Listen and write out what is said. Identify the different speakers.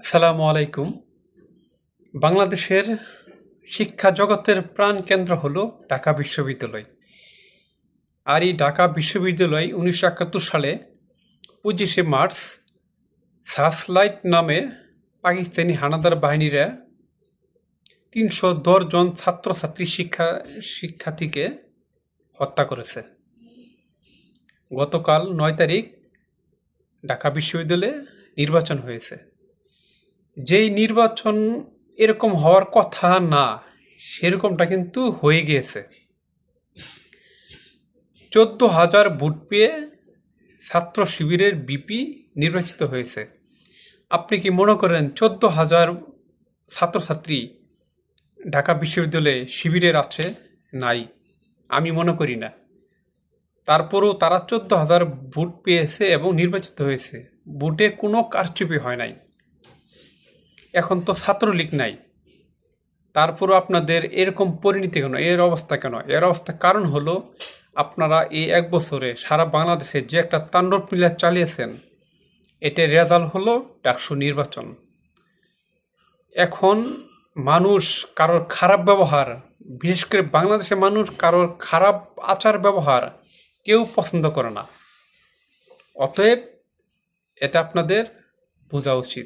Speaker 1: আসসালামু আলাইকুম। বাংলাদেশের শিক্ষা জগতের প্রাণকেন্দ্র হল ঢাকা বিশ্ববিদ্যালয়। আর এই ঢাকা বিশ্ববিদ্যালয় উনিশশো একাত্তর সালে পঁচিশে মার্চ সার্চলাইট নামে পাকিস্তানি হানাদার বাহিনীরা তিনশো দশ জন ছাত্রছাত্রী শিক্ষা, শিক্ষার্থীকে হত্যা করেছে। গতকাল নয় তারিখ ঢাকা বিশ্ববিদ্যালয়ে নির্বাচন হয়েছে। যেই নির্বাচন এরকম হওয়ার কথা না, সেরকমটা কিন্তু হয়ে গিয়েছে। চোদ্দ হাজার ভোট পেয়ে ছাত্র শিবিরের বিপি নির্বাচিত হয়েছে। আপনি কি মনে করেন চোদ্দ হাজার ছাত্রছাত্রী ঢাকা বিশ্ববিদ্যালয়ে শিবিরের আছে? নাই। আমি মনে করি না। তারপরেও তারা চোদ্দ হাজার ভোট পেয়েছে এবং নির্বাচিত হয়েছে। ভোটে কোনো কারচুপি হয় নাই। এখন তো ছাত্রলীগ নাই। তারপরও আপনাদের এরকম পরিণতি কেন? এর অবস্থা কেন? এর অবস্থা কারণ হলো, আপনারা এই এক বছরে সারা বাংলাদেশে যে একটা তাণ্ডব মিলা চালিয়েছেন, এটার রেজাল্ট হলো ডাকসু নির্বাচন। এখন মানুষ কারোর খারাপ ব্যবহার, বিশেষ করে বাংলাদেশের মানুষ কারোর খারাপ আচার ব্যবহার কেউ পছন্দ করে না। অতএব এটা আপনাদের বোঝা উচিত।